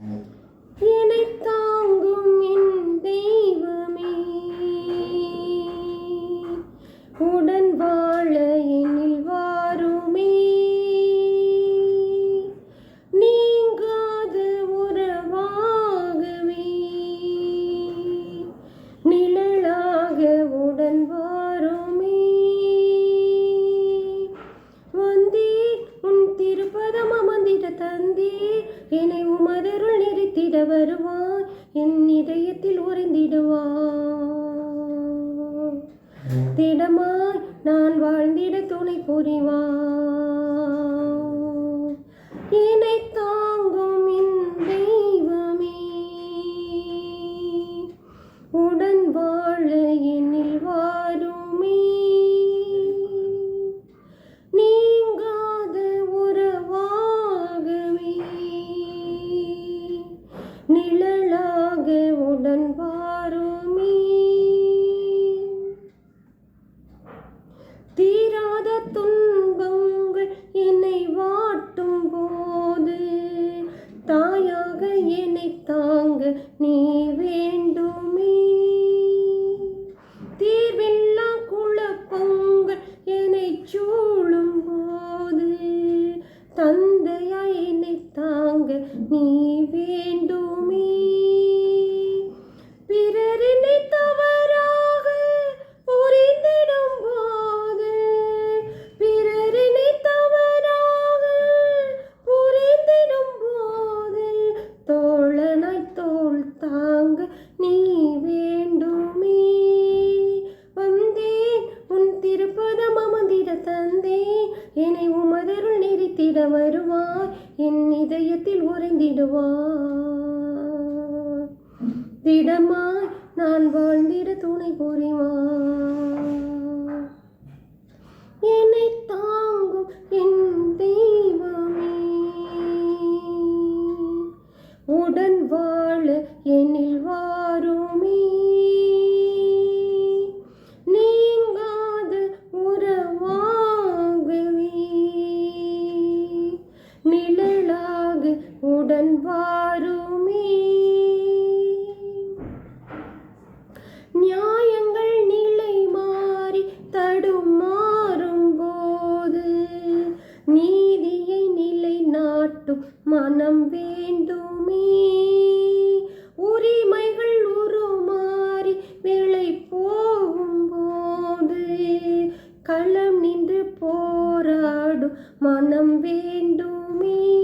என்னை தாங்கும் என் தெய்வமே. உடன் வாழ என்னை உமதருள் நிறுத்திட வருவாய் என் இதயத்தில் உறைந்திடுவாய். திடமாய் நான் வாழ்ந்திட துணை புரிவாய். இணைத்தான் துன்பங்கள் என்னை வாட்டும் போது. தாயாக என்னை தாங்க நீ வேண்டுமே. தீர்வில்லா குழப்பங்கள் என்னை சூழும் போது. தந்தையா என்னை தாங்க நீ வேண்டும் என்னை உமதருள் நெறித்திட வருவாய் என் இதயத்தில் உறைந்திடுவாய். திடமாய் நான் வாழ்ந்திட துணை புரிவாய். என்னை உடன் வாருமே. நியாயங்கள் நிலை மாறி தடுமாறும் போது நீதியை நிலை நாட்டும் மனம் வேண்டுமே. உரிமைகள் உருமாறி விளை போகும் போது களம் நின்று போராடும் மனம் வேண்டுமே.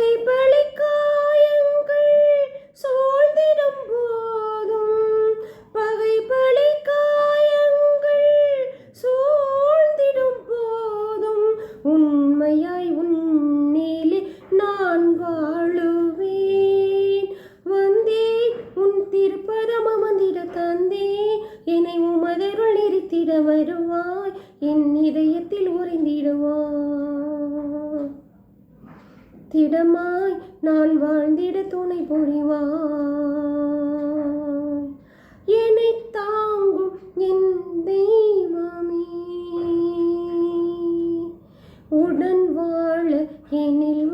பகை பழி காயங்கள் சூழ்ந்திடும் போதும். பகை பழி காயங்கள் சூழ்ந்திடும் போதும். உண்மையாய் உன்னிலே நான் வாழுவேன். வந்தேன் உன் திருப்பதம் அமர்ந்திட தந்தே. என்னை உமதருள் நிறுத்திட வருவாய். என் இதயத்தில் உறைந்திடுவாய். திடமாய் நான் வாழ்ந்திட துணை புரிவாய் என்னை தாங்கும் என் தெய்வமே. உடன் வாழ என்னில்